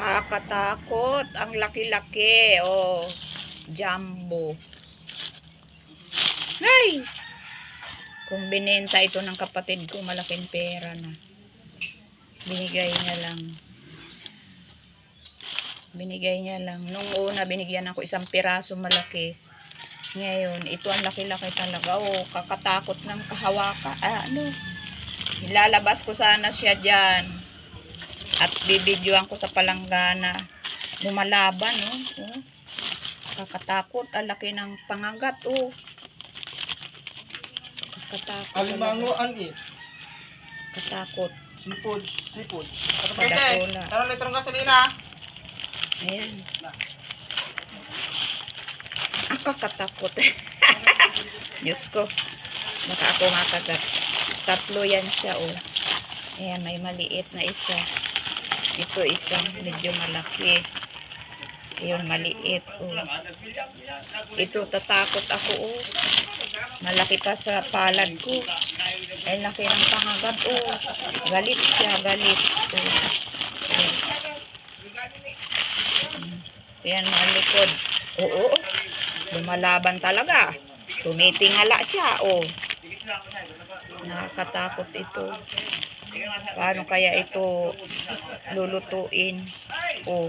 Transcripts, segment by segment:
Nakakatakot. Ang laki-laki. Oh. Jumbo. Ay! Kung binenta ito ng kapatid ko, malaking pera na. Binigay niya lang. Binigay niya lang. Nung una, binigyan ako isang piraso malaki. Ngayon, ito ang laki-laki talaga. Oh, kakatakot ng kahawaka. Ah, ano? Ilalabas ko sana siya dyan. At bibidyoan ko sa palanggana. Lumalaban, oh. oh. Kakatakot. Ang laki ng pangagat, oh. Kakatakot. Alimango talaga. an eh. Katakot. Seafood, seafood. Ano Padakula. Tara litrong gasolina. Ayan. Ang kakatakot. Diyos ko. Baka ako makagat. Tatlo yan siya, oh. Ayan, may maliit na isa. Ito isang medyo malaki. Ayun, maliit, oh. Ito, tatakot ako, oh. Malaki pa sa palad ko. Ay, laki ng pangagat, oh. Galit siya, galit. Oh. Ayan. Ayan, mga likod. Oo, lumalaban talaga. Tumitingala siya, oh. Nakakatakot ito. Paano kaya ito lulutuin? Oh.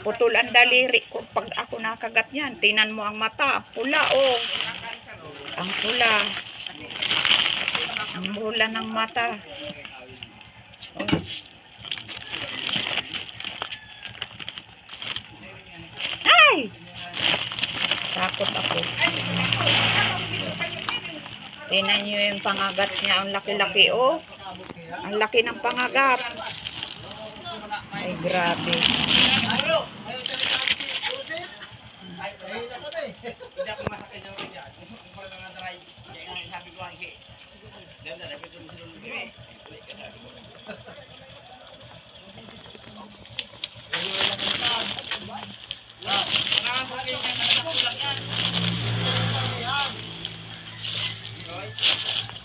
Putol ang daliri ko pag ako nakagat niyan. Tinan mo ang mata, pula, oh. Ang pula. Ang pula ng mata. Oh. Ay! Takot ako. Tingnan nyo yung pangagat niya. Ang laki-laki, oh. Ang laki ng pangagat. Ay, grabe. Wow. Bye.